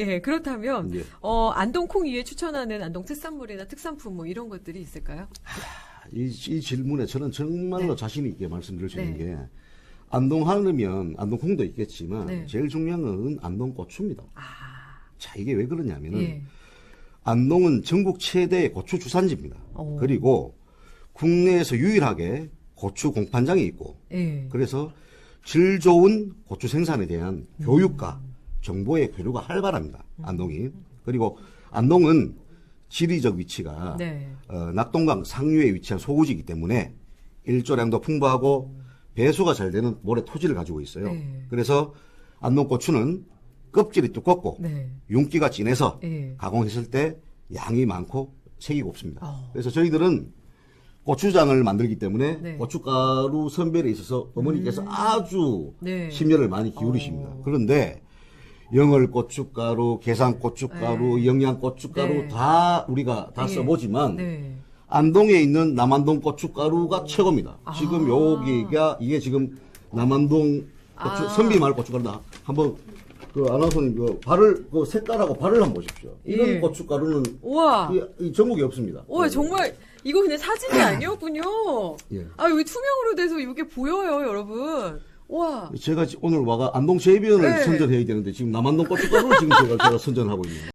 예, 그렇다면 예. 어, 안동콩 이외에 추천하는 안동 특산물이나 특산품 뭐 이런 것들이 있을까요? 이, 이 질문에 저는 정말로 네. 자신 있게 말씀드릴 수 있는 네. 게 안동 하려면 안동 콩도 있겠지만 네. 제일 중요한 건 안동 고추입니다. 아, 자 이게 왜 그러냐면은 예. 안동은 전국 최대 고추 주산지입니다. 오. 그리고 국내에서 유일하게 고추 공판장이 있고 예. 그래서 질 좋은 고추 생산에 대한 교육과 정보의 교류가 활발합니다. 안동이. 그리고 안동은 지리적 위치가 네. 어, 낙동강 상류에 위치한 소구지이기 때문에 일조량도 풍부하고 배수가 잘 되는 모래 토지를 가지고 있어요. 네. 그래서 안동 고추는 껍질이 두껍고 네. 윤기가 진해서 예. 가공했을 때 양이 많고 색이 곱습니다. 어. 그래서 저희들은 고추장을 만들기 때문에 네. 음. 고춧가루 선별에 있어서 어머니께서 아주 네. 심려를 많이 기울이십니다. 어. 그런데 영월 고춧가루, 계산 고춧가루, 네. 영양 고춧가루 네. 다 우리가 다 예. 써보지만 네. 안동에 있는 남안동 고춧가루가 최고입니다. 아. 지금 여기가 이게 지금 남안동 고추 아. 선비 마을 고춧가루다. 한번 그 아나운서님 그 발을 그 색깔하고 발을 한번 보십시오. 이런 예. 고춧가루는 우와. 이, 이 전국에 없습니다. 와, 예. 정말 이거 그냥 사진이 아니었군요. 예. 아, 여기 투명으로 돼서 이게 보여요, 여러분. 와. 제가 지- 오늘 와가 안동 제비원을 네. 선전해야 되는데 지금 남안동 고춧가루를 지금 제가, 제가 선전하고 있네요.